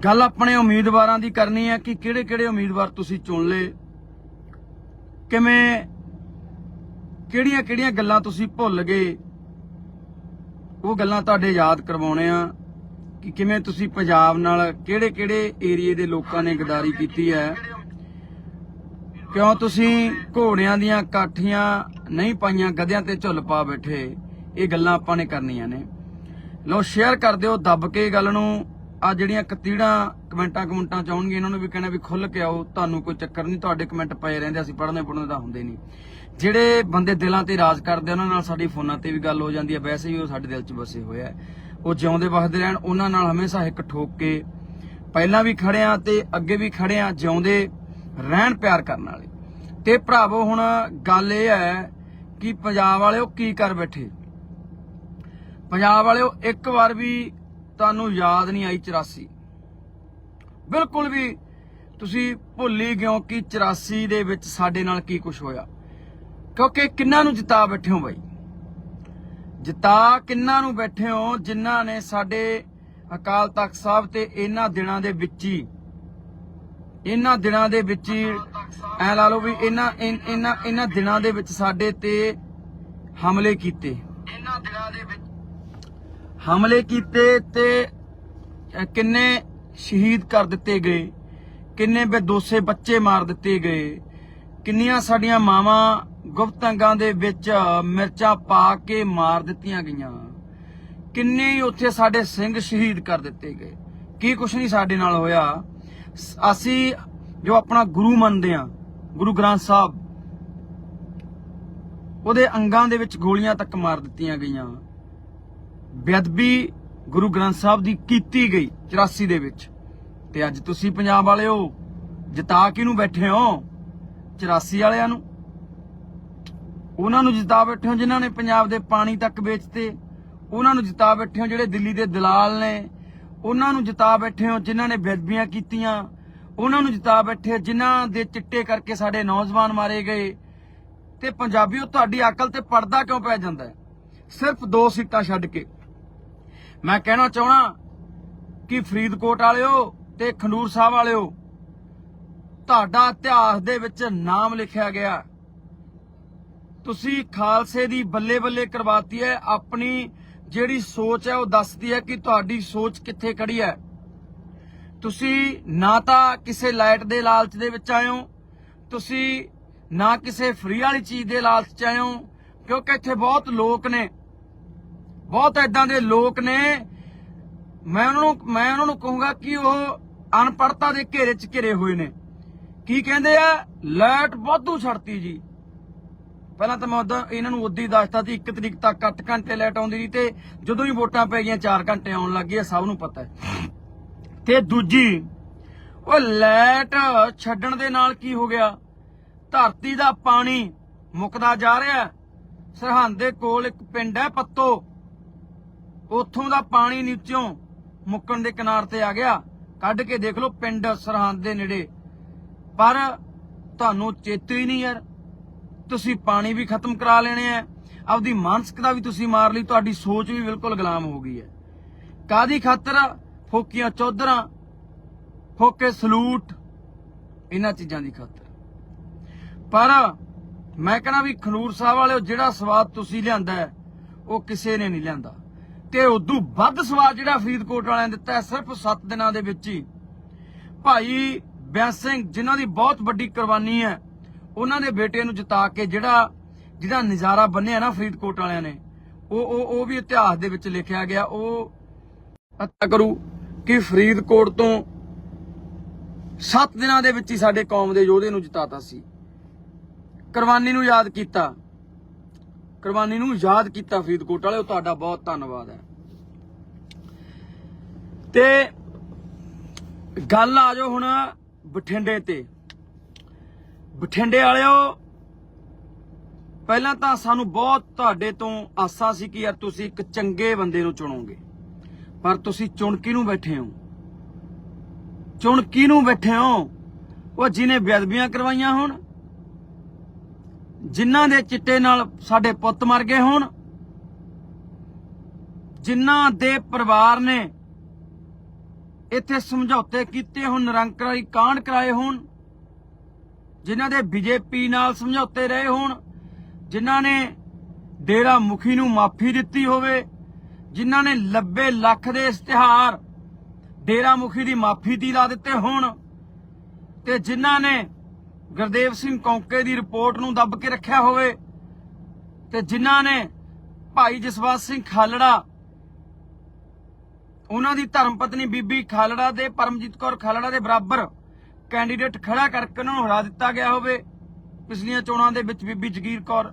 ਗੱਲ ਆਪਣੇ ਉਮੀਦਵਾਰਾਂ ਦੀ ਕਰਨੀ ਹੈ ਕਿ ਕਿਹੜੇ ਕਿਹੜੇ ਉਮੀਦਵਾਰ ਤੁਸੀਂ ਚੁਣ ਲਏ। ਕਿਵੇਂ, ਕਿਹੜੀਆਂ ਕਿਹੜੀਆਂ ਗੱਲਾਂ ਤੁਸੀਂ ਭੁੱਲ ਗਏ। ਉਹ ਗੱਲਾਂ ਤੁਹਾਡੇ ਯਾਦ ਕਰਵਾਉਣੇ ਆ ਕਿ ਕਿਵੇਂ ਤੁਸੀਂ ਪੰਜਾਬ ਨਾਲ ਕਿਹੜੇ ਕਿਹੜੇ ਏਰੀਏ ਦੇ ਲੋਕਾਂ ਨੇ ਗਦਾਰੀ ਕੀਤੀ ਹੈ। ਕਿਉਂ ਤੁਸੀਂ ਘੋੜਿਆਂ ਦੀਆਂ ਕਾਠੀਆਂ ਨਹੀਂ ਪਾਈਆਂ, ਗਧਿਆਂ ਤੇ ਝੁੱਲ ਪਾ ਬੈਠੇ। ਇਹ ਗੱਲਾਂ ਆਪਾਂ ਨੇ ਕਰਨੀਆਂ ਨੇ। ਲਓ ਸ਼ੇਅਰ ਕਰ ਦਿਓ, ਦੱਬ ਕੇ ਗੱਲ ਨੂੰ। ਆ ਜਿਹੜੀਆਂ ਕਤੀੜਾਂ ਕਮੈਂਟਾਂ ਕਮੈਂਟਾਂ ਚਾਉਣਗੇ ਇਹਨਾਂ ਨੂੰ ਵੀ ਕਹਿਣਾ ਵੀ ਖੁੱਲ ਕੇ ਆਓ, ਤੁਹਾਨੂੰ ਕੋਈ ਚੱਕਰ ਨਹੀਂ, ਤੁਹਾਡੇ ਕਮੈਂਟ ਪਏ ਰਹਿੰਦੇ, ਅਸੀਂ ਪੜ੍ਹਨੇ ਪੜ੍ਹਨੇ ਤਾਂ ਹੁੰਦੇ ਨਹੀਂ। ਜਿਹੜੇ ਬੰਦੇ ਦਿਲਾਂ ਤੇ ਰਾਜ ਕਰਦੇ ਉਹਨਾਂ ਨਾਲ ਸਾਡੀ ਫੋਨਾਂ ਤੇ ਵੀ ਗੱਲ ਹੋ ਜਾਂਦੀ ਹੈ ਵੈਸੇ ਹੀ ਉਹ ਸਾਡੇ ਦਿਲ 'ਚ ਵਸੇ ਹੋਏ ਆ। ਉਹ ਜਿਉਂਦੇ ਵਸਦੇ ਰਹਿਣ, ਉਹਨਾਂ ਨਾਲ ਹਮੇਸ਼ਾ ਇੱਕ ਠੋਕ ਕੇ ਪਹਿਲਾਂ ਵੀ ਖੜੇ ਆ ਤੇ ਅੱਗੇ ਵੀ ਖੜੇ ਆ, ਜਿਉਂਦੇ ਰਹਿਣ ਪਿਆਰ ਕਰਨ ਵਾਲੇ। ਤੇ ਭਰਾਵੋ, ਹੁਣ ਗੱਲ ਇਹ ਹੈ ਕਿ ਪੰਜਾਬ ਵਾਲਿਓ ਕੀ ਕਰ ਬੈਠੇ? ਪੰਜਾਬ ਵਾਲਿਓ ਇੱਕ ਵਾਰ ਵੀ ਤੁਹਾਨੂੰ ਯਾਦ ਨਹੀਂ ਆਈ 84 ਬਿਲਕੁਲ ਵੀ ਤੁਸੀਂ ਭੁੱਲ ਹੀ ਕਿ 84 ਦੇ ਵਿੱਚ ਸਾਡੇ ਨਾਲ ਕੀ ਕੁਝ ਹੋਇਆ। ਕਿਉਂਕਿ ਕਿੰਨਾਂ ਨੂੰ ਜਿਤਾ ਬੈਠੇ ਹੋ ਬਾਈ? ਜਿਤਾ ਕਿੰਨਾਂ ਨੂੰ ਬੈਠੇ ਹੋ ਜਿਨ੍ਹਾਂ ਨੇ ਸਾਡੇ ਅਕਾਲ ਤਖਤ ਸਾਹਿਬ ਤੇ ਇਹਨਾਂ ਦਿਨਾਂ ਦੇ ਵਿੱਚ ਹੀ ਇਹਨਾਂ ਦਿਨਾਂ ਦੇ ਵਿੱਚ ਹੀ ਐ ਲਾ ਲਓ ਵੀ ਇਹਨਾਂ ਇਹਨਾਂ ਇਹਨਾਂ ਦਿਨਾਂ ਦੇ ਵਿੱਚ ਸਾਡੇ ਤੇ ਹਮਲੇ ਕੀਤੇ। ਇਹਨਾਂ ਹਮਲੇ ਕੀਤੇ ਤੇ ਕਿੰਨੇ ਸ਼ਹੀਦ ਕਰ ਦਿੱਤੇ ਗਏ, ਕਿੰਨੇ ਬੇਦੋਸੇ ਬੱਚੇ ਮਾਰ ਦਿੱਤੇ ਗਏ, ਕਿੰਨੀਆਂ ਸਾਡੀਆਂ ਮਾਵਾਂ ਗੁਪਤ ਅੰਗਾਂ ਦੇ ਵਿੱਚ ਮਿਰਚਾਂ ਪਾ ਕੇ ਮਾਰ ਦਿੱਤੀਆਂ ਗਈਆਂ। ਕਿੰਨੇ ਉੱਥੇ ਸਾਡੇ ਸਿੰਘ ਸ਼ਹੀਦ ਕਰ ਦਿੱਤੇ ਗਏ। ਕੀ ਕੁਛ ਨਹੀਂ ਸਾਡੇ ਨਾਲ ਹੋਇਆ। ਅਸੀਂ ਜੋ ਆਪਣਾ ਗੁਰੂ ਮੰਨਦੇ ਆ ਗੁਰੂ ਗ੍ਰੰਥ ਸਾਹਿਬ, ਉਹਦੇ ਅੰਗਾਂ ਦੇ ਵਿੱਚ ਗੋਲੀਆਂ ਤੱਕ ਮਾਰ ਦਿੱਤੀਆਂ ਗਈਆਂ। ਬੇਅਦਬੀ ਗੁਰੂ ਗ੍ਰੰਥ ਸਾਹਿਬ ਦੀ ਕੀਤੀ ਗਈ 84 ਦੇ ਵਿੱਚ। ਤੇ ਅੱਜ ਤੁਸੀਂ ਪੰਜਾਬ ਵਾਲਿਓ ਜਿਤਾ ਕਿਹਨੂੰ ਬੈਠੇ ਹੋ? 84 ਵਾਲਿਆਂ ਨੂੰ। ਉਹਨਾਂ ਨੂੰ ਜਿਤਾ ਬੈਠੇ ਹੋ ਜਿਨ੍ਹਾਂ ਨੇ ਪੰਜਾਬ ਦੇ ਪਾਣੀ ਤੱਕ ਵੇਚਤੇ। ਉਹਨਾਂ ਨੂੰ ਜਿਤਾ ਬੈਠੇ ਹੋ ਜਿਹੜੇ ਦਿੱਲੀ ਦੇ ਦਲਾਲ ਨੇ। ਉਹਨਾਂ ਨੂੰ ਜਿਤਾ ਬੈਠੇ ਹੋ ਜਿਨ੍ਹਾਂ ਨੇ ਬੇਅਦਬੀਆਂ ਕੀਤੀਆਂ। ਉਹਨਾਂ ਨੂੰ ਜਿਤਾ ਬੈਠੇ ਹੋ ਜਿਨ੍ਹਾਂ ਦੇ ਚਿੱਟੇ ਕਰਕੇ ਸਾਡੇ ਨੌਜਵਾਨ ਮਾਰੇ ਗਏ। ਤੇ ਪੰਜਾਬੀਓ, ਤੁਹਾਡੀ ਅਕਲ ਤੇ ਪਰਦਾ ਕਿਉਂ ਪੈ ਜਾਂਦਾ ਸਿਰਫ ਦੋ ਸੀਟਾਂ ਛੱਡ ਕੇ। ਮੈਂ ਕਹਿਣਾ ਚਾਹਣਾ ਕਿ ਫਰੀਦਕੋਟ ਵਾਲਿਓ ਤੇ ਖੰਡੂਰ ਸਾਹਿਬ ਵਾਲਿਓ, ਤੁਹਾਡਾ ਇਤਿਹਾਸ ਦੇ ਵਿੱਚ ਨਾਮ ਲਿਖਿਆ ਗਿਆ। ਤੁਸੀਂ ਖਾਲਸੇ ਦੀ ਬੱਲੇ ਬੱਲੇ ਕਰਵਾਤੀ ਹੈ, ਆਪਣੀ ਜਿਹੜੀ ਸੋਚ ਹੈ ਉਹ ਦੱਸਦੀ ਹੈ ਕਿ ਤੁਹਾਡੀ ਸੋਚ ਕਿੱਥੇ ਖੜੀ ਹੈ। ਤੁਸੀਂ ਨਾ ਤਾਂ ਕਿਸੇ ਲਾਈਟ ਦੇ ਲਾਲਚ ਦੇ ਵਿੱਚ ਆਏ ਹੋ, ਤੁਸੀਂ ਨਾ ਕਿਸੇ ਫ੍ਰੀ ਵਾਲੀ ਚੀਜ਼ ਦੇ ਲਾਲਚ ਚ ਆਏ ਹੋ, ਕਿਉਂਕਿ ਇੱਥੇ ਬਹੁਤ ਲੋਕ ਨੇ। ਬਹੁਤ ਐਦਾਂ ਦੇ ਲੋਕ ਨੇ। ਮੈਂ ਉਹਨਾਂ ਨੂੰ, ਮੈਂ ਉਹਨਾਂ ਨੂੰ ਕਹੂੰਗਾ ਕਿ ਉਹ ਅਨਪੜਤਾ ਦੇ ਘੇਰੇ 'ਚ ਘਿਰੇ ਹੋਏ ਨੇ। ਕੀ ਕਹਿੰਦੇ ਆ? ਲੈਟ ਵਾਧੂ ਛੱਡਤੀ ਜੀ। ਪਹਿਲਾਂ ਤਾਂ ਮੈਂ ਉਦਾਂ ਇਹਨਾਂ ਨੂੰ ਉਦੋਂ ਹੀ ਦੱਸਤਾ ਸੀ 1 ਤਰੀਕ ਤੱਕ 8 ਘੰਟੇ ਲਾਈਟ ਆਉਂਦੀ ਰਹੀ ਤੇ ਜਦੋਂ ਹੀ ਵੋਟਾਂ ਪੈ ਗਈਆਂ 4 ਘੰਟੇ ਆਉਣ ਲੱਗ ਗਏ, ਸਭ ਨੂੰ ਪਤਾ ਹੈ। ਤੇ ਦੂਜੀ, ਉਹ ਲੈਟ ਛੱਡਣ ਦੇ ਨਾਲ ਕੀ ਹੋ ਗਿਆ? ਧਰਤੀ ਦਾ ਪਾਣੀ ਮੁੱਕਦਾ ਜਾ ਰਿਹਾ। ਸਰਹੰਦ ਦੇ ਕੋਲ ਇੱਕ ਪਿੰਡ ਹੈ ਪੱਤੋ। ਉੱਥੋਂ ਦਾ ਪਾਣੀ ਨੀਚੋਂ ਮੁੱਕਣ ਦੇ ਕਿਨਾਰ ਤੇ ਆ ਗਿਆ। ਕੱਢ ਕੇ ਦੇਖ ਲਓ ਪਿੰਡ ਸਰਹੰਦ ਦੇ ਨੇੜੇ। ਪਰ ਤੁਹਾਨੂੰ ਚੇਤੇ ਹੀ ਨਹੀਂ ਯਾਰ। ਤੁਸੀਂ ਪਾਣੀ ਵੀ ਖਤਮ ਕਰਾ ਲੈਣੇ ਆ। ਆਪਦੀ ਮਾਨਸਿਕਤਾ ਵੀ ਤੁਸੀਂ ਮਾਰ ਲਈ। ਤੁਹਾਡੀ ਸੋਚ ਵੀ ਬਿਲਕੁਲ ਗੁਲਾਮ ਹੋ ਗਈ ਹੈ। ਕਾਦੀ ਖਾਤਰ? ਫੋਕੀਆਂ ਚੌਧਰਾਂ, ਫੋਕੇ ਸਲੂਟ, ਇਹਨਾਂ ਚੀਜ਼ਾਂ ਦੀ ਖਾਤਰ। ਪਰ ਮੈਂ ਕਹਿੰਦਾ ਵੀ ਖਨੂਰ ਸਾਹਿਬ ਵਾਲਿਓ ਜਿਹੜਾ ਸਵਾਦ ਤੁਸੀਂ ਲਿਆਂਦਾ ਉਹ ਕਿਸੇ ਨੇ ਨਹੀਂ ਲਿਆਂਦਾ। ਤੇ ਉਦੋਂ ਵੱਧ ਸਵਾਦ ਜਿਹੜਾ ਫਰੀਦਕੋਟ ਵਾਲਿਆਂ ਨੇ ਦਿੱਤਾ ਸਿਰਫ 7 ਦਿਨਾਂ ਦੇ ਵਿੱਚ ਹੀ। ਭਾਈ ਬੈਂਸ ਸਿੰਘ, ਜਿਨ੍ਹਾਂ ਦੀ ਬਹੁਤ ਵੱਡੀ ਕੁਰਬਾਨੀ ਹੈ, ਉਹਨਾਂ ਦੇ ਬੇਟੇ ਨੂੰ ਜਿਤਾ ਕੇ ਜਿਹੜਾ, ਜਿਹਦਾ ਨਜ਼ਾਰਾ ਬੰਨਿਆ ਨਾ ਫਰੀਦਕੋਟ ਵਾਲਿਆਂ ਨੇ, ਉਹ ਉਹ ਉਹ ਵੀ ਇਤਿਹਾਸ ਦੇ ਵਿੱਚ ਲਿਖਿਆ ਗਿਆ, ਉਹ ਪਤਾ ਕਰੂ ਕਿ ਫਰੀਦਕੋਟ ਤੋਂ 7 ਦਿਨਾਂ ਦੇ ਵਿੱਚ ਹੀ ਸਾਡੇ ਕੌਮ ਦੇ ਯੋਧੇ ਨੂੰ ਜਿਤਾਤਾ ਸੀ। ਕੁਰਬਾਨੀ ਨੂੰ ਯਾਦ ਕੀਤਾ। ਕੁਰਬਾਨੀ ਨੂੰ ਯਾਦ ਕੀਤਾ ਫਰੀਦਕੋਟ ਵਾਲਿਓ ਤੁਹਾਡਾ ਬਹੁਤ ਧੰਨਵਾਦ ਹੈ। ਤੇ ਗੱਲ ਆ ਜਾਓ ਹੁਣ ਬਠਿੰਡੇ ਤੇ। ਬਠਿੰਡੇ ਵਾਲਿਓ, ਪਹਿਲਾਂ ਤਾਂ ਸਾਨੂੰ ਬਹੁਤ ਤੁਹਾਡੇ ਤੋਂ ਆਸਾ ਸੀ ਕਿ ਯਾਰ ਤੁਸੀਂ ਇੱਕ ਚੰਗੇ ਬੰਦੇ ਨੂੰ ਚੁਣੋਗੇ। ਪਰ ਤੁਸੀਂ ਚੁਣ ਨੂੰ ਬੈਠੇ ਹੋ। ਚੁਣ ਨੂੰ ਬੈਠੇ ਹੋ। ਉਹ ਜਿਹਨੇ ਬੇਅਦਬੀਆਂ ਕਰਵਾਈਆਂ ਹੋਣ, ਜਿਨ੍ਹਾਂ ਦੇ ਚਿੱਟੇ ਨਾਲ ਸਾਡੇ ਪੁੱਤ ਮਰ ਗਏ ਹੋਣ, ਜਿਨ੍ਹਾਂ ਦੇ ਪਰਿਵਾਰ ਨੇ ਇੱਥੇ ਸਮਝੌਤੇ ਕੀਤੇ ਹੋਣ ਨਿਰੰਕਾਰੀ ਕਾਂਡ ਕਰਾਏ ਹੋਣ, ਜਿਨ੍ਹਾਂ ਦੇ ਬੀਜੇਪੀ ਨਾਲ ਸਮਝੌਤੇ ਰਹੇ ਹੋਣ, ਜਿਨ੍ਹਾਂ ਨੇ ਡੇਰਾ ਮੁਖੀ ਨੂੰ ਮਾਫੀ ਦਿੱਤੀ ਹੋਵੇ, ਜਿਨ੍ਹਾਂ ਨੇ 90 ਲੱਖ ਦੇ ਇਸ਼ਤਿਹਾਰ ਡੇਰਾ ਮੁਖੀ ਦੀ ਮਾਫੀ ਦੀ ਲਾ ਦਿੱਤੇ ਹੋਣ, ਤੇ ਜਿਨ੍ਹਾਂ ਨੇ ਗੁਰਦੇਵ ਸਿੰਘ ਕੌਂਕੇ ਦੀ ਰਿਪੋਰਟ ਨੂੰ ਦੱਬ ਕੇ ਰੱਖਿਆ ਹੋਵੇ, ਤੇ ਜਿਨ੍ਹਾਂ ਨੇ ਭਾਈ ਜਸਵੰਤ ਸਿੰਘ ਖਾਲੜਾ ਉਹਨਾਂ ਦੀ ਧਰਮ ਪਤਨੀ ਬੀਬੀ ਖਾਲੜਾ ਦੇ, ਪਰਮਜੀਤ ਕੌਰ ਖਾਲੜਾ ਦੇ ਬਰਾਬਰ ਕੈਂਡੀਡੇਟ ਖੜਾ ਕਰਕੇ ਉਹਨਾਂ ਨੂੰ ਹਰਾ ਦਿੱਤਾ ਗਿਆ ਹੋਵੇ, ਪਿਛਲੀਆਂ ਚੋਣਾਂ ਦੇ ਵਿੱਚ ਬੀਬੀ ਜਗੀਰ ਕੌਰ।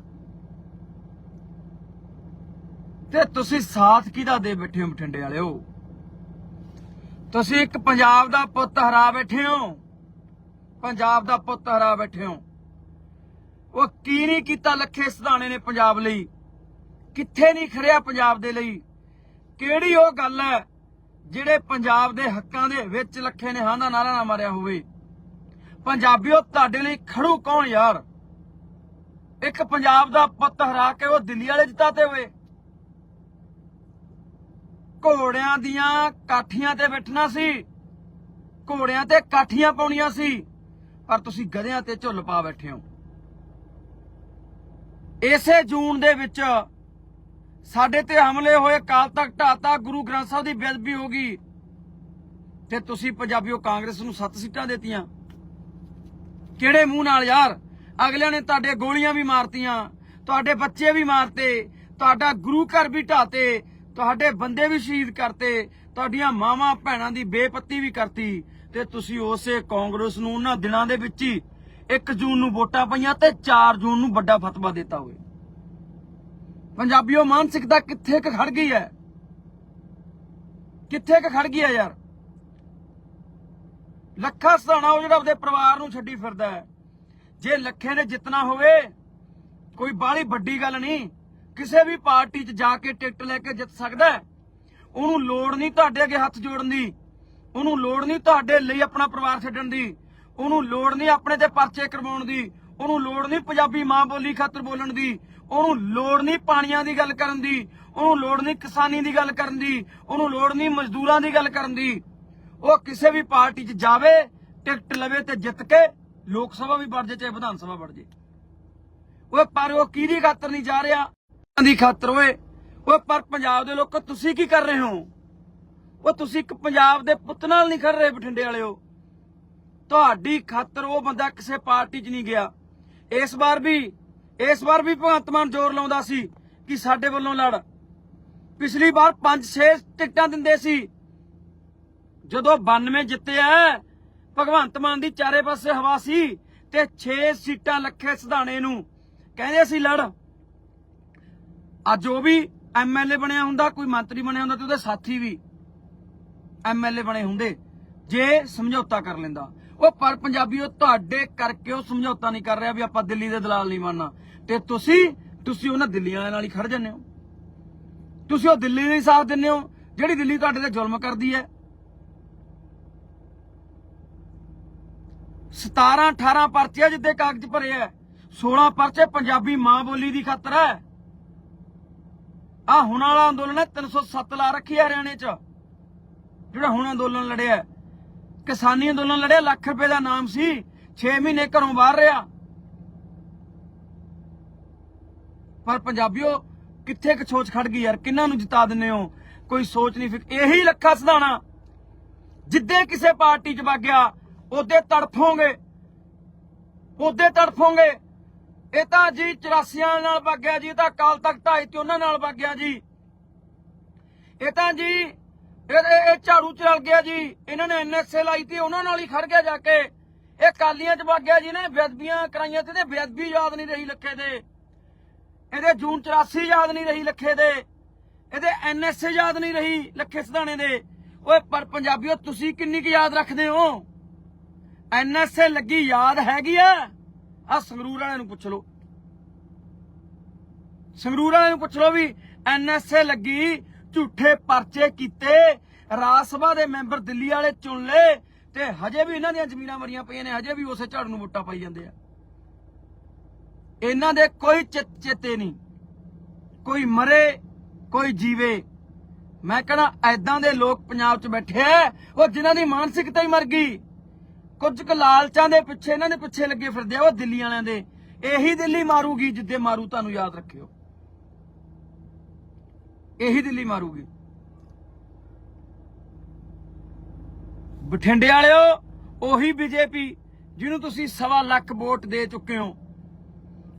ਤੇ ਤੁਸੀਂ ਸਾਥ ਕਿਹਦਾ ਦੇ ਬੈਠੇ ਹੋ, ਬਠਿੰਡੇ ਵਾਲਿਓ? ਤੁਸੀਂ ਇੱਕ ਪੰਜਾਬ ਦਾ ਪੁੱਤ ਹਰਾ ਬੈਠੇ ਹੋ, ਪੰਜਾਬ ਦਾ ਪੁੱਤ ਹਰਾ ਬੈਠੇ ਹੋ। ਉਹ ਕੀ ਨਹੀਂ ਕੀਤਾ ਲੱਖੇ ਸਿਧਾਣੇ ਨੇ ਪੰਜਾਬ ਲਈ? ਕਿੱਥੇ ਨਹੀਂ ਖੜਿਆ ਪੰਜਾਬ ਦੇ ਲਈ? ਕਿਹੜੀ ਉਹ ਗੱਲ ਹੈ ਜਿਹੜੇ ਪੰਜਾਬ ਦੇ ਹੱਕਾਂ ਦੇ ਵਿੱਚ ਲੱਖੇ ਨੇ ਹਾਂ ਦਾ ਨਾਰਾ ਨਾ ਮਾਰਿਆ ਹੋਵੇ। ਪੰਜਾਬੀਓ, ਤੁਹਾਡੇ ਲਈ ਖੜੂ ਕੌਣ ਯਾਰ? ਇੱਕ ਪੰਜਾਬ ਦਾ ਪੁੱਤ ਹਰਾ ਕੇ ਉਹ ਦਿੱਲੀ ਵਾਲੇ ਜਿਤਾਤੇ ਹੋਏ ਘੋੜਿਆਂ ਦੀਆਂ ਕਾਠੀਆਂ ਤੇ ਬੈਠਣਾ ਸੀ। ਘੋੜਿਆਂ ਤੇ ਕਾਠੀਆਂ ਪਾਉਣੀਆਂ ਸੀ। ਪਰ ਤੁਸੀਂ ਗਧਿਆਂ ਤੇ ਝੁੱਲ ਪਾ ਬੈਠੇ ਹੋ। ਇਸੇ ਜੂਨ ਦੇ ਵਿੱਚ ਸਾਡੇ ਤੇ ਹਮਲੇ ਹੋਏ ਕਾਲ ਤੱਕ ਢਾਤਾ ਗੁਰੂ ਗ੍ਰੰਥ ਸਾਹਿਬ ਦੀ ਬੇਅਦਬੀ ਹੋ ਗਈ। ਤੇ ਤੁਸੀਂ ਪੰਜਾਬੀਓ ਕਾਂਗਰਸ ਨੂੰ 7 ਸੀਟਾਂ ਦਿੱਤੀਆਂ। ਕਿਹੜੇ ਮੂੰਹ ਨਾਲ ਯਾਰ? ਅਗਲਿਆਂ ਨੇ ਤੁਹਾਡੇ ਗੋਲੀਆਂ ਵੀ ਮਾਰਤੀਆਂ, ਤੁਹਾਡੇ ਬੱਚੇ ਵੀ ਮਾਰਤੇ, ਤੁਹਾਡਾ ਗੁਰੂ ਘਰ ਵੀ ਢਾਤੇ, ਤੁਹਾਡੇ ਬੰਦੇ ਵੀ ਸ਼ਹੀਦ ਕਰਤੇ, ਤੁਹਾਡੀਆਂ ਮਾਵਾਂ ਭੈਣਾਂ ਦੀ ਬੇਪੱਤੀ ਵੀ ਕਰਤੀ। ਤੇ ਤੁਸੀਂ ਉਸੇ ਕਾਂਗਰਸ ਨੂੰ ਉਹਨਾਂ ਦਿਨਾਂ ਦੇ ਵਿੱਚ ਹੀ 1 ਜੂਨ ਨੂੰ ਵੋਟਾਂ ਪਈਆਂ ਤੇ 4 ਜੂਨ ਨੂੰ ਵੱਡਾ ਫਤਵਾ ਦਿੱਤਾ ਹੋਵੇ ਪੰਜਾਬੀਓ ਮਾਨਸਿਕਤਾ ਕਿੱਥੇ ਕ ਖੜ ਗਈ ਹੈ? ਕਿੱਥੇ ਕ ਖੜ ਗਈ ਹੈ ਯਾਰ? ਲੱਖਾ ਸਧਾਣਾ ਉਹ ਜਿਹੜਾ ਉਹਦੇ ਪਰਿਵਾਰ ਨੂੰ ਛੱਡੀ ਫਿਰਦਾ ਹੈ। ਜੇ ਲੱਖੇ ਨੇ ਜਿੱਤਣਾ ਹੋਵੇ, ਕੋਈ ਬਾਹਲੀ ਵੱਡੀ ਗੱਲ ਨਹੀਂ। ਕਿਸੇ ਵੀ ਪਾਰਟੀ 'ਚ ਜਾ ਕੇ ਟਿਕਟ ਲੈ ਕੇ ਜਿੱਤ ਸਕਦਾ ਉਹਨੂੰ ਲੋੜ ਨਹੀਂ ਤੁਹਾਡੇ ਅੱਗੇ ਹੱਥ ਜੋੜਨ ਦੀ। ਉਹਨੂੰ ਲੋੜ ਨਹੀਂ ਤੁਹਾਡੇ ਲਈ ਆਪਣਾ ਪਰਿਵਾਰ ਛੱਡਣ ਦੀ। ਉਹਨੂੰ ਲੋੜ ਨਹੀਂ ਆਪਣੇ ਤੇ ਪਰਚੇ ਕਰਵਾਉਣ ਦੀ। ਉਹਨੂੰ ਲੋੜ ਨਹੀਂ ਪੰਜਾਬੀ ਮਾਂ ਬੋਲੀ ਖਾਤਰ ਬੋਲਣ ਦੀ। ਉਹਨੂੰ ਲੋੜ ਨਹੀਂ ਪਾਣੀਆਂ ਦੀ ਗੱਲ ਕਰਨ ਦੀ, ਉਹਨੂੰ ਲੋੜ ਨਹੀਂ ਕਿਸਾਨੀ ਦੀ ਗੱਲ ਕਰਨ ਦੀ, ਉਹਨੂੰ ਲੋੜ ਨਹੀਂ ਮਜ਼ਦੂਰਾਂ ਦੀ ਗੱਲ ਕਰਨ ਦੀ। ਉਹ ਕਿਸੇ ਵੀ ਪਾਰਟੀ 'ਚ ਜਾਵੇ, ਟਿਕਟ ਲਵੇ ਤੇ ਜਿੱਤ ਕੇ ਲੋਕ ਸਭਾ ਵੀ ਵੜ ਜੇ, ਚਾਹੇ ਵਿਧਾਨ ਸਭਾ ਵੜ ਜੇ। ਓਏ, ਪਰ ਉਹ ਕਿਹਦੀ ਖਾਤਰ ਨਹੀਂ ਜਾ ਰਿਹਾ? ਦੀ ਖਾਤਰ ਓਏ। ਓਏ, ਪਰ ਪੰਜਾਬ ਦੇ ਲੋਕੋ, ਤੁਸੀਂ ਕੀ ਕਰ ਰਹੇ ਹੋ? ਉਹ ਤੁਸੀਂ ਇੱਕ ਪੰਜਾਬ ਦੇ ਪੁੱਤ ਨਾਲ ਨਹੀਂ ਖੜ ਰਹੇ ਬਠਿੰਡੇ ਵਾਲਿਓ। ਤੁਹਾਡੀ ਖਾਤਰ ਉਹ ਬੰਦਾ ਕਿਸੇ ਪਾਰਟੀ 'ਚ ਨਹੀਂ ਗਿਆ। ਇਸ ਵਾਰ ਵੀ ਇਸ ਵਾਰ ਵੀ ਭਗਵੰਤ ਮਾਨ ਜ਼ੋਰ ਲਾਉਂਦਾ ਸੀ ਕਿ ਸਾਡੇ ਵੱਲੋਂ ਲੜ। ਪਿਛਲੀ ਵਾਰ 5-6 ਟਿਕਟਾਂ ਦਿੰਦੇ ਸੀ। ਜਦੋਂ 92 ਜਿੱਤਿਆ ਭਗਵੰਤ ਮਾਨ ਦੀ ਚਾਰੇ ਪਾਸੇ ਹਵਾ ਸੀ ਤੇ 6 ਸੀਟਾਂ ਲੱਖੇ ਸਿਧਾਣੇ ਨੂੰ। ਕਹਿੰਦੇ ਸੀ ਲੜ। ਅੱਜ ਉਹ ਵੀ ਐਮਐਲਏ ਬਣਿਆ ਹੁੰਦਾ, ਕੋਈ ਮੰਤਰੀ ਬਣਿਆ ਹੁੰਦਾ ਤੇ ਉਹਦੇ ਸਾਥੀ ਵੀ ਐਮਐਲਏ ਬਣੇ ਹੁੰਦੇ, ਜੇ ਸਮਝੌਤਾ ਕਰ ਲੈਂਦਾ। ਉਹ ਪਰ ਪੰਜਾਬੀ ਉਹ ਤੁਹਾਡੇ ਕਰਕੇ ਉਹ ਸਮਝੌਤਾ ਨਹੀਂ ਕਰ ਰਿਹਾ ਵੀ ਆਪਾਂ ਦਿੱਲੀ ਦੇ ਦਲਾਲ ਨਹੀਂ ਮੰਨਣਾ ਤੇ ਤੁਸੀਂ ਤੁਸੀਂ ਉਹਨਾਂ ਦਿੱਲੀ ਵਾਲਿਆਂ ਨਾਲ ਹੀ ਖੜ ਜੰਨੇ ਹੋ। ਤੁਸੀਂ ਉਹ ਦਿੱਲੀ ਦੇ ਸਾਥ ਦਿੰਦੇ ਹੋ, ਜਿਹੜੀ ਦਿੱਲੀ ਤੁਹਾਡੇ ਤੇ ਜ਼ੁਲਮ ਕਰਦੀ ਹੈ। 17 18 ਪਰਚੇ ਜਿੱਦੇ ਕਾਗਜ਼ ਭਰੇ ਆ 16 ਪਰਚੇ ਪੰਜਾਬੀ ਮਾਂ ਬੋਲੀ ਦੀ ਖਾਤਰ ਹੈ। ਆ ਹੁਣ ਵਾਲਾ ਅੰਦੋਲਨ ਹੈ 307 ਲਾ ਰੱਖੀ ਹੈ ਹਰਿਆਣੇ 'ਚ। ਜਿਹੜਾ ਹੁਣ ਅੰਦੋਲਨ ਲੜਿਆ ਕਿਸਾਨੀ ਅੰਦੋਲਨ ਲੜਿਆ, ਲੱਖ ਰੁਪਏ ਦਾ ਨਾਮ ਸੀ 6 ਮਹੀਨੇ ਘਰੋਂ ਬਾਹਰ ਰਿਹਾ। ਪਰ ਪੰਜਾਬੀਓ, ਕਿੱਥੇ ਕੁ ਸੋਚ ਖੜ ਗਈ ਯਾਰ? ਕਿੰਨਾਂ ਨੂੰ ਜਿਤਾ ਦਿੰਨੇ ਹੋ? ਕੋਈ ਸੋਚ ਨਹੀਂ ਫਿਕ ਇਹੀ ਲੱਖਾ ਸਧਾਣਾ। ਜਿੱਦੇ ਕਿਸੇ ਪਾਰਟੀ 'ਚ ਵਗ ਗਿਆ, ਉਹਦੇ ਤੜਫੋਗੇ ਉਹਦੇ ਤੜਫੋਗੇ ਇਹ ਤਾਂ ਜੀ 84 ਨਾਲ ਵਗ ਗਿਆ ਜੀ, ਇਹ ਤਾਂ ਕਾਲ ਤੱਕ ਢਾਈ ਤੇ ਉਹਨਾਂ ਨਾਲ ਵਗ ਗਿਆ ਜੀ। ਇਹ ਤਾਂ ਜੀ, ਇਹ ਝਾੜੂ ਚ ਰਲ ਗਿਆ ਜੀ। ਇਹਨਾਂ ਨੇ ਐਨਐਸਏ ਲਾਈ ਤੇ ਉਹਨਾਂ ਨਾਲ ਹੀ ਖੜ ਗਿਆ ਜਾ ਕੇ। ਇਹ ਕਾਲੀਆਂ ਚ ਵਗ ਗਿਆ ਜੀ ਨੇ ਬੇਅਦਬੀਆਂ ਕਰਾਈਆਂ ਤੇ ਬੇਅਦਬੀ ਯਾਦ ਨਹੀਂ ਰਹੀ ਲੱਖੇ ਦੇ। ਇਹਦੇ ਜੂਨ 84 ਯਾਦ ਨਹੀਂ ਰਹੀ ਲੱਖੇ ਦੇ। ਇਹਦੇ ਐਨਐਸਏ ਯਾਦ ਨਹੀਂ ਰਹੀ ਲੱਖੇ ਸਧਾਣੇ ਦੇ। ਓਏ, ਪਰ ਪੰਜਾਬੀਓ, ਤੁਸੀਂ ਕਿੰਨੀ ਕੁ ਯਾਦ ਰੱਖਦੇ ਹੋ? ਐਨਐਸਏ ਲੱਗੀ ਯਾਦ ਹੈਗੀ ਆ? ਆ ਸੰਗਰੂਰ ਵਾਲਿਆਂ ਨੂੰ ਪੁੱਛ ਲਓ। ਸੰਗਰੂਰ ਵਾਲਿਆਂ ਨੂੰ ਪੁੱਛ ਲਓ ਵੀ ਐਨਐਸਏ ਲੱਗੀ, ਝੂਠੇ ਪਰਚੇ ਕੀਤੇ, ਰਾਜ ਸਭਾ ਦੇ ਮੈਂਬਰ ਦਿੱਲੀ ਵਾਲੇ ਚੁਣ ਲਏ, ਤੇ ਹਜੇ ਵੀ ਇਹਨਾਂ ਦੀਆਂ ਜ਼ਮੀਨਾਂ ਮਰੀਆਂ ਪਈਆਂ ਨੇ, ਹਜੇ ਵੀ ਉਸੇ ਝਾੜੂ ਨੂੰ ਵੋਟਾਂ ਪਾਈ ਜਾਂਦੇ ਆ। ਇਹਨਾਂ ਦੇ ਕੋਈ ਚਿੱਤ ਚੇਤੇ ਨਹੀਂ। ਕੋਈ ਮਰੇ, ਕੋਈ ਜੀਵੇ। ਮੈਂ ਕਹਣਾ ਐਦਾਂ ਦੇ ਲੋਕ ਪੰਜਾਬ 'ਚ ਬੈਠੇ ਐ ਉਹ ਜਿਨ੍ਹਾਂ ਦੀ ਮਾਨਸਿਕਤਾ ਹੀ ਮਰ ਗਈ। ਕੁਝ ਕੁ ਲਾਲਚਾਂ ਦੇ ਪਿੱਛੇ, ਇਹਨਾਂ ਦੇ ਪਿੱਛੇ ਲੱਗੇ ਫਿਰਦੇ ਆ ਉਹ ਦਿੱਲੀ ਵਾਲਿਆਂ ਦੇ। ਇਹੀ ਦਿੱਲੀ ਮਾਰੂਗੀ ਜਿੱਦੇ ਮਾਰੂ, ਤੁਹਾਨੂੰ ਯਾਦ ਰੱਖਿਓ। ਇਹੀ ਦਿੱਲੀ ਮਾਰੂਗੀ। ਬਠਿੰਡੇ ਵਾਲਿਓ, ਉਹੀ ਬੀਜੇਪੀ, ਜਿਹਨੂੰ ਤੁਸੀਂ ਸਵਾ ਲੱਖ ਵੋਟ ਦੇ ਚੁੱਕੇ ਹੋ।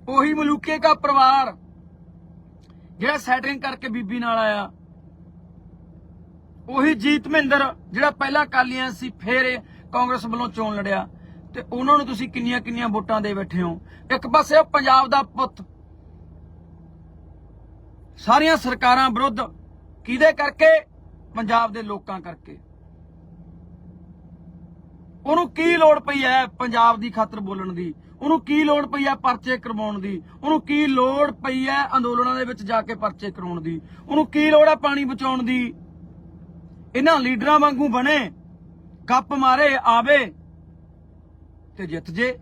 ਉਹੀ ਮਲੂਕੇ ਦਾ ਪਰਿਵਾਰ ਜਿਹੜਾ ਸੈਟਰਿੰਗ ਕਰਕੇ ਬੀਬੀ ਨਾਲ ਆਇਆ। ਉਹੀ ਜੀਤ ਮਹਿੰਦਰ ਜਿਹੜਾ ਪਹਿਲਾਂ ਕਾਲੀਆਂ ਸੀ, ਫੇਰ ਕਾਂਗਰਸ ਵੱਲੋਂ ਚੋਣ ਲੜਿਆ। ਤੇ ਉਹਨਾਂ ਨੂੰ ਤੁਸੀਂ ਕਿੰਨੀਆਂ ਕਿੰਨੀਆਂ ਵੋਟਾਂ ਦੇ ਬੈਠੇ ਹੋ। ਇੱਕ ਪਾਸੇ ਉਹ ਪੰਜਾਬ ਦਾ ਪੁੱਤ। ਸਾਰੀਆਂ ਸਰਕਾਰਾਂ ਵਿਰੁੱਧ ਕਿਹਦੇ ਕਰਕੇ? ਪੰਜਾਬ ਦੇ ਲੋਕਾਂ ਕਰਕੇ। ਉਹਨੂੰ ਕੀ ਲੋੜ ਪਈ ਹੈ ਪੰਜਾਬ ਦੀ ਖਾਤਰ ਬੋਲਣ ਦੀ? ਉਹਨੂੰ ਕੀ ਲੋੜ ਪਈ ਹੈ ਪਰਚੇ ਕਰਵਾਉਣ ਦੀ? ਉਹਨੂੰ ਕੀ ਲੋੜ ਪਈ ਹੈ ਅੰਦੋਲਨਾਂ ਦੇ ਵਿੱਚ ਜਾ ਕੇ ਪਰਚੇ ਕਰਾਉਣ ਦੀ? ਉਹਨੂੰ ਕੀ ਲੋੜ ਹੈ ਪਾਣੀ ਬਚਾਉਣ ਦੀ? ਇਹਨਾਂ ਲੀਡਰਾਂ ਵਾਂਗੂ ਬਣੇ, ਕੱਪ ਮਾਰੇ, ਆਵੇ ਤੇ ਜਿੱਤ ਜੇ।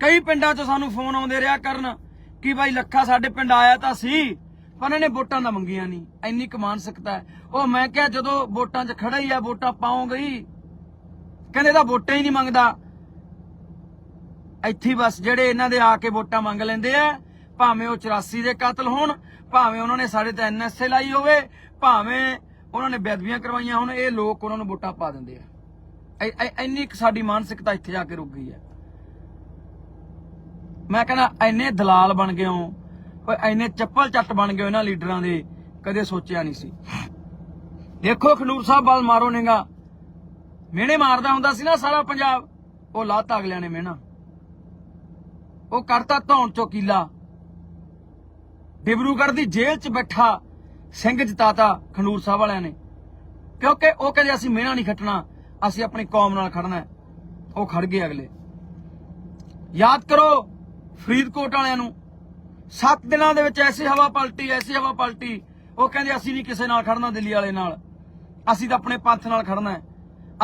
ਕਈ ਪਿੰਡਾਂ 'ਚ ਸਾਨੂੰ ਫੋਨ ਆਉਂਦੇ ਰਿਹਾ ਕਰਨ ਕਿ ਬਾਈ ਲੱਖਾ ਸਾਡੇ ਪਿੰਡ ਆਇਆ ਤਾਂ ਸੀ, ਪਰ ਇਹਨੇ ਵੋਟਾਂ ਦਾ ਮੰਗੀਆਂ ਨਹੀਂ। ਇੰਨੀ ਕਮਾਨ ਸਕਦਾ ਉਹ ਮੈਂ ਕਿਹਾ ਜਦੋਂ ਵੋਟਾਂ 'ਚ ਖੜਾ ਹੀ ਆ, ਵੋਟਾਂ ਪਾਉਂ ਗਈ ਕਹਿੰਦੇ ਤਾਂ ਵੋਟਾਂ ਹੀ ਨਹੀਂ ਮੰਗਦਾ। ਇੱਥੇ ਬਸ ਜਿਹੜੇ ਇਹਨਾਂ ਦੇ ਆ ਕੇ ਵੋਟਾਂ ਮੰਗ ਲੈਂਦੇ ਆ, ਭਾਵੇਂ ਉਹ 84 ਦੇ ਕਾਤਲ ਹੋਣ, ਭਾਵੇਂ ਉਹਨਾਂ ਨੇ ਸਾਡੇ ਤੇ ਐਨਐਸਏ ਲਾਈ ਹੋਵੇ, ਭਾਵੇਂ ਉਹਨਾਂ ਨੇ ਬੇਅਦਬੀਆਂ ਕਰਵਾਈਆਂ ਹੋਣ, ਇਹ ਲੋਕ ਉਹਨਾਂ ਨੂੰ ਵੋਟਾਂ ਪਾ ਦਿੰਦੇ ਆ। ਇੰਨੀ ਕੁ ਸਾਡੀ ਮਾਨਸਿਕਤਾ ਇੱਥੇ ਜਾ ਕੇ ਰੁਕ ਗਈ ਹੈ। ਮੈਂ ਕਹਿੰਦਾ ਐਨੇ ਦਲਾਲ ਬਣ ਗਏ ਹੋ, ਓਏ ਐਨੇ ਚੱਪਲ ਚੱਟ ਬਣ ਗਏ ਇਹਨਾਂ ਲੀਡਰਾਂ ਦੇ, ਕਦੇ ਸੋਚਿਆ ਨਹੀਂ ਸੀ। ਦੇਖੋ ਖਨੂਰ ਸਾਹਿਬ ਵੱਲ ਮਾਰੋ ਨੇਗਾ। ਮਿਹਣੇ ਮਾਰਦਾ ਹੁੰਦਾ ਸੀ ਨਾ ਸਾਰਾ ਪੰਜਾਬ, ਉਹ ਲਾਤਾ ਅਗਲਿਆਂ ਨੇ ਮਿਹਣਾ। ਉਹ ਕਰਤਾ ਧੌਣ ਚੋਂ ਕੀਲਾ ਡਿਬਰੂਗੜ੍ਹ ਦੀ ਜੇਲ੍ਹ 'ਚ ਬੈਠਾ ਸਿੰਘ ਜਿਤਾਤਾ ਖਨੂਰ ਸਾਹਿਬ ਵਾਲਿਆਂ ਨੇ। ਕਿਉਂਕਿ ਉਹ ਕਹਿੰਦੇ ਅਸੀਂ ਮਿਹਣਾ ਨਹੀਂ ਖੱਟਣਾ, ਅਸੀਂ ਆਪਣੀ ਕੌਮ ਨਾਲ ਖੜਨਾ ਹੈ। ਉਹ ਖੜ ਗਏ ਅਗਲੇ। ਯਾਦ ਕਰੋ ਫਰੀਦਕੋਟ ਵਾਲਿਆਂ ਨੂੰ। 7 ਦਿਨਾਂ ਦੇ ਵਿੱਚ ਐਸੀ ਹਵਾ ਪਲਟੀ, ਐਸੀ ਹਵਾ ਪਲਟੀ। ਉਹ ਕਹਿੰਦੇ ਅਸੀਂ ਨਹੀਂ ਕਿਸੇ ਨਾਲ ਖੜਨਾ ਦਿੱਲੀ ਵਾਲੇ ਨਾਲ। ਅਸੀਂ ਤਾਂ ਆਪਣੇ ਪੰਥ ਨਾਲ ਖੜਨਾ ਹੈ।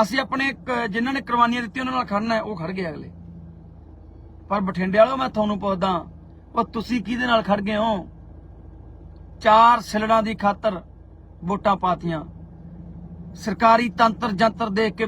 ਅਸੀਂ ਆਪਣੇ ਕ- ਜਿਨ੍ਹਾਂ ਨੇ ਕੁਰਬਾਨੀਆਂ ਦਿੱਤੀਆਂ, ਉਹਨਾਂ ਨਾਲ ਖੜਨਾ ਹੈ, ਉਹ ਖੜ ਗਏ ਅਗਲੇ। ਪਰ ਬਠਿੰਡੇ ਵਾਲੋ ਮੈਂ ਤੁਹਾਨੂੰ ਪੁੱਛਦਾ ਉਹ ਤੁਸੀਂ ਕਿਹਦੇ ਨਾਲ ਖੜ ਗਏ ਹੋ? ਚਾਰ ਸਿਲੜਾਂ ਦੀ ਖਾਤਰ ਵੋਟਾਂ ਪਾਤੀਆਂ। ਸਰਕਾਰੀ ਤੰਤਰ ਜੰਤਰ ਦੇਖ ਕੇ